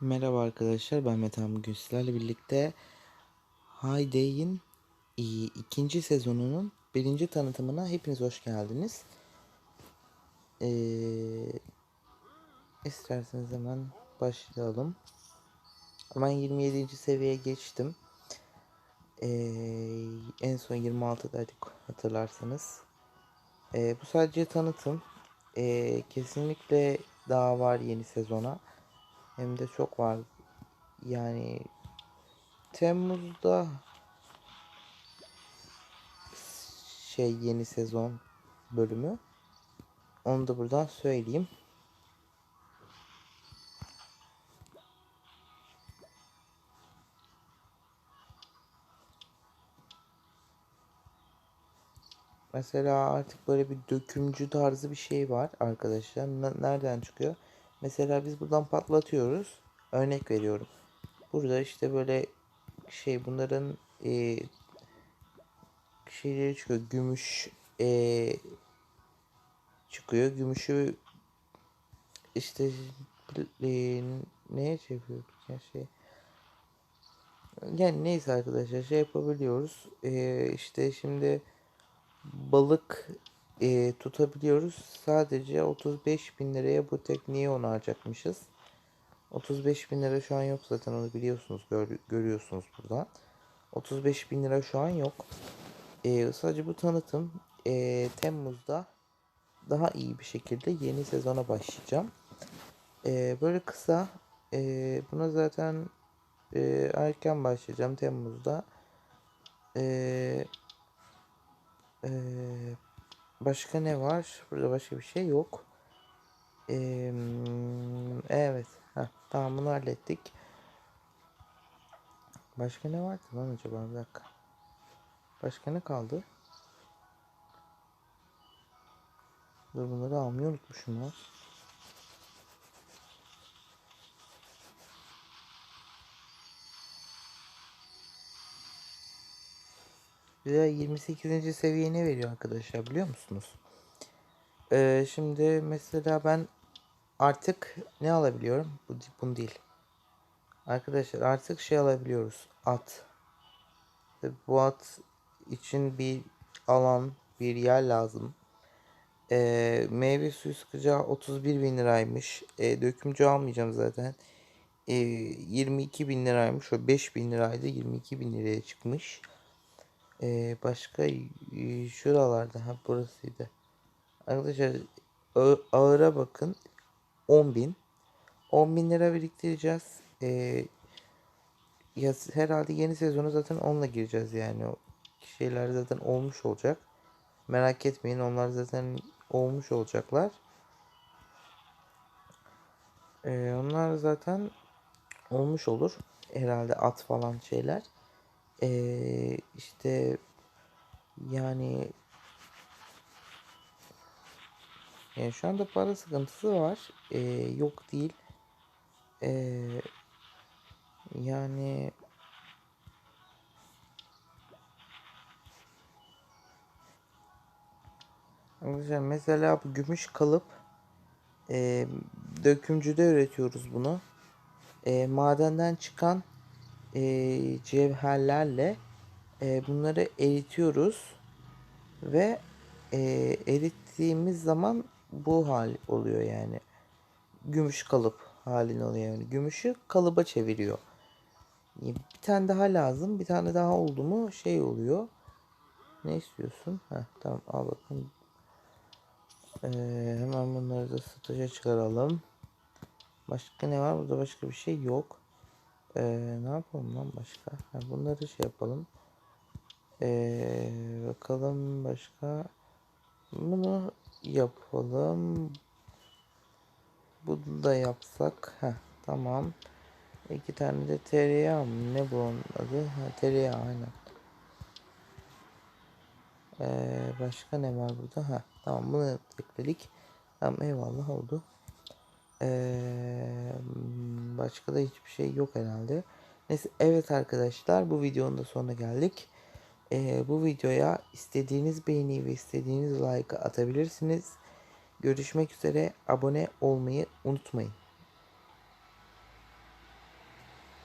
Merhaba arkadaşlar ben Metehan bugün sizlerle birlikte Hayday'in e, ikinci sezonunun birinci tanıtımına hepiniz hoş geldiniz. Ee, isterseniz hemen başlayalım. Ben 27. seviyeye geçtim. Ee, en son 26'daydık hatırlarsanız. Ee, bu sadece tanıtım. Ee, kesinlikle daha var yeni sezona. Hem de çok var. Yani Temmuz'da şey yeni sezon bölümü. Onu da buradan söyleyeyim. Mesela artık böyle bir dökümcü tarzı bir şey var arkadaşlar. Nereden çıkıyor? Mesela biz buradan patlatıyoruz. Örnek veriyorum. Burada işte böyle şey bunların e, şeyleri çıkıyor. Gümüş e, çıkıyor. Gümüşü işte e, neye çeviriyoruz ya şey. Yani neyse arkadaşlar şey yapabiliyoruz. E, işte şimdi balık e, tutabiliyoruz. Sadece 35 bin liraya bu tekniği onu harcatmışız. 35 bin lira şu an yok zaten onu biliyorsunuz gör, görüyorsunuz buradan. 35 bin lira şu an yok. E, sadece bu tanıtım e, Temmuz'da daha iyi bir şekilde yeni sezona başlayacağım. E, böyle kısa e, buna zaten e, erken başlayacağım Temmuz'da. Eee ee, başka ne var? Burada başka bir şey yok. Ee, evet. Heh, tamam bunu hallettik. Başka ne vardı lan acaba? Bir dakika. Başka ne kaldı? Dur bunları almayı unutmuşum ya. Bize 28. seviye ne veriyor arkadaşlar biliyor musunuz? Ee, şimdi mesela ben artık ne alabiliyorum? Bu bunu değil. Arkadaşlar artık şey alabiliyoruz. At. Bu at için bir alan, bir yer lazım. Ee, meyve suyu sıkacağı 31 bin liraymış. Ee, dökümcü almayacağım zaten. Ee, 22 bin liraymış. O 5 bin liraydı. 22 bin liraya çıkmış. Ee, başka şuralarda ha burasıydı. Arkadaşlar ağıra bakın 10 bin 10 bin lira biriktireceğiz. Ee, ya herhalde yeni sezonu zaten onunla gireceğiz yani. O şeyler zaten olmuş olacak. Merak etmeyin onlar zaten olmuş olacaklar. Ee, onlar zaten olmuş olur. Herhalde at falan şeyler. Ee, işte yani yani şu anda para sıkıntısı var. Ee, yok değil. Ee, yani mesela bu gümüş kalıp e, dökümcüde üretiyoruz bunu. E, madenden çıkan e, cevherlerle e, bunları eritiyoruz ve e, erittiğimiz zaman bu hal oluyor yani. Gümüş kalıp halini oluyor yani. Gümüşü kalıba çeviriyor. Bir tane daha lazım. Bir tane daha oldu mu şey oluyor. Ne istiyorsun? Heh, tamam al bakın ee, hemen bunları da satışa çıkaralım. Başka ne var? Burada başka bir şey yok ee, ne yapalım lan başka? Bunları şey yapalım. Ee, bakalım başka. Bunu yapalım. Bunu da yapsak. Heh, tamam. İki tane de tereyağı mı? Ne bu onun adı? Ha, tereyağı aynen. Ee, başka ne var burada? Ha, tamam bunu ekledik. Tamam eyvallah oldu. Ee, başka da hiçbir şey yok herhalde. Neyse evet arkadaşlar bu videonun da sonuna geldik. Ee, bu videoya istediğiniz beğeni ve istediğiniz like atabilirsiniz. Görüşmek üzere abone olmayı unutmayın.